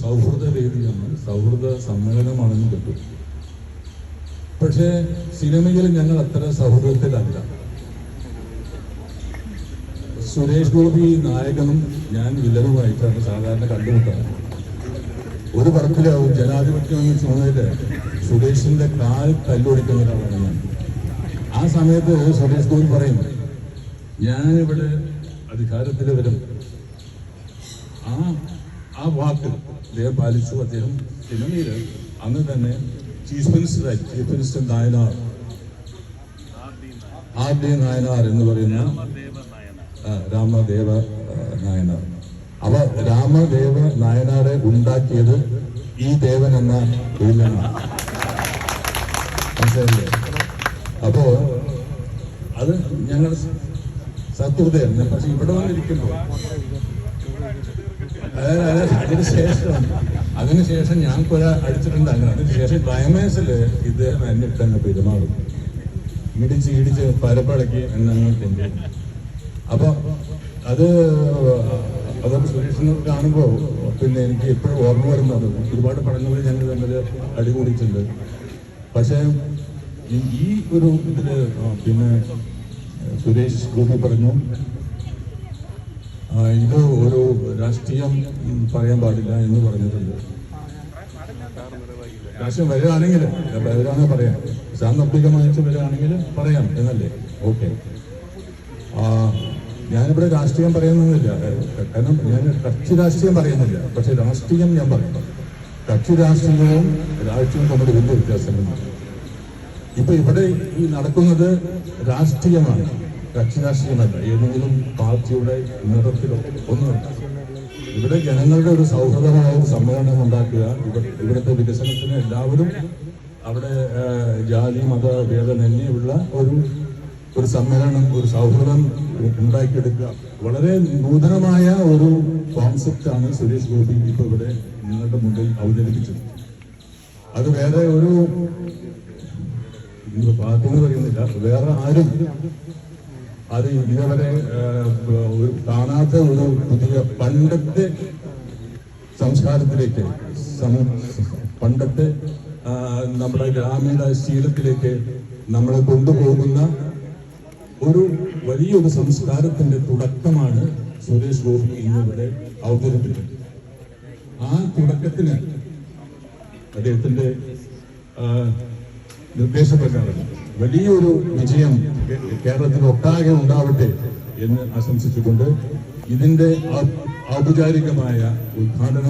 സൗഹൃദ വേദിയാണ് സൗഹൃദ സമ്മേളനമാണെന്ന് കിട്ടും. പക്ഷേ സിനിമയിൽ ഞങ്ങൾ അത്ര സൗഹൃദത്തിലല്ല. സുരേഷ് ഗോപി നായകനും ഞാൻ വില്ലനുമായിട്ടാണ് സാധാരണ കണ്ടുമുട്ടാറ്. ഒരു പറക്കിലാവും ജനാധിപത്യം എന്ന ചുമതല സുരേഷിന്റെ കാൽ തല്ലൊടിക്കുന്ന ഒരാളാണ് ഞാൻ. ആ സമയത്ത് സുരേഷ് ഗോപി പറയും ഞാനിവിടെ അധികാരത്തിൽ വരും. വാക്ക് അദ്ദേഹം പാലിച്ചു. അദ്ദേഹം സിനിമയിൽ അന്ന് തന്നെ chief മിനിസ്റ്ററായി chief minister Nayanar. R D Nayanar എന്ന് പറയുന്ന രാമദേവ നായനാർ. അവ രാമദേവ നായനാരെ ഉണ്ടാക്കിയത് ഈ ദേവൻ എന്ന തൊഴിലാണ് അപ്പോ അത് ഞങ്ങൾ സത്വതയാണ് പക്ഷെ ഇവിടെ വന്നിരിക്കുമ്പോൾ അതിനുശേഷം അതിനുശേഷം ഞാൻ കുറെ അടിച്ചിട്ടുണ്ട്. അങ്ങനെ അതിനുശേഷം ഡയമേഴ്സിൽ ഇദ്ദേഹം എന്നെ ഇട്ടങ്ങ് പെരുമാറും. ഇടിച്ച് ഇടിച്ച് പരപ്പടക്കി എന്നങ്ങ് കൊണ്ടുപോകും അപ്പൊ അത് അതൊരു സുരേഷിനെ കാണുമ്പോൾ പിന്നെ എനിക്ക് എപ്പോഴും ഓർമ്മ വരുന്നത് ഒരുപാട് പടങ്ങൾ ഞങ്ങൾ തമ്മിൽ അടികൂടിയിട്ടുണ്ട്. പക്ഷേ ഈ- ഒരു ഇതിൽ ആ, പിന്നെ സുരേഷ് ഗോപി പറഞ്ഞു ഇത് ഒരു രാഷ്ട്രീയം പറയാൻ പാടില്ല എന്ന് പറഞ്ഞിട്ടുണ്ട്. രാഷ്ട്രീയം വരികയാണെങ്കിൽ വരികയാണെങ്കിൽ പറയാം. സാമ്പത്തികമായിട്ട് വരികയാണെങ്കിൽ പറയാം എന്നല്ലേ? ഓക്കെ. ഞാനിവിടെ രാഷ്ട്രീയം പറയുന്നില്ല. കാരണം ഞാൻ കക്ഷി രാഷ്ട്രീയം പറയുന്നില്ല. പക്ഷെ രാഷ്ട്രീയം ഞാൻ പറയും കക്ഷി രാഷ്ട്രീയവും രാഷ്ട്രീയവും തമ്മിൽ വലിയ വ്യത്യാസമുണ്ട് ഇപ്പൊ ഇവിടെ ഈ നടക്കുന്നത് രാഷ്ട്രീയമാണ്. കക്ഷി രാഷ്ട്രീയമല്ല ഏതെങ്കിലും പാർട്ടിയുടെ നിറത്തിലോ ഒന്നുമല്ല ഇവിടെ ജനങ്ങളുടെ ഒരു സൗഹൃദമായ ഒരു സമ്മേളനം ഉണ്ടാക്കുക ഇവിടെ ഇവിടുത്തെ വികസനത്തിന് എല്ലാവരും അവിടെ ജാതി മത ഭേദമന്യുള്ള ഒരു ഒരു സമ്മേളനം ഒരു സൗഹൃദം ഉണ്ടാക്കിയെടുക്കുക. വളരെ നൂതനമായ ഒരു കോൺസെപ്റ്റാണ് സുരേഷ് ഗോപി ഇപ്പൊ ഇവിടെ നിങ്ങളുടെ മുന്നിൽ അവതരിപ്പിച്ചത്. അത് വേറെ ഒരു പാർട്ടി എന്ന് പറയുന്നില്ല വേറെ ആരും അത് ഇതുവരെ ഒരു കാണാത്ത ഒരു പുതിയ പണ്ടത്തെ സംസ്കാരത്തിലേക്ക് പണ്ടത്തെ നമ്മുടെ ഗ്രാമീണ ശീലത്തിലേക്ക് നമ്മളെ കൊണ്ടുപോകുന്ന ഒരു വലിയൊരു സംസ്കാരത്തിന്റെ തുടക്കമാണ് സുരേഷ് ഗോപി ഇന്നിവിടെ അവതരിപ്പിച്ചത് ആ തുടക്കത്തിന് അദ്ദേഹത്തിന്റെ നിർദ്ദേശപ്രകാരം വലിയൊരു വിജയം കേരളത്തിൽ ഒട്ടാകെ ഉണ്ടാവട്ടെ എന്ന് ആശംസിച്ചുകൊണ്ട് ഇതിന്റെ ഔപചാരികമായ ഉദ്ഘാടനം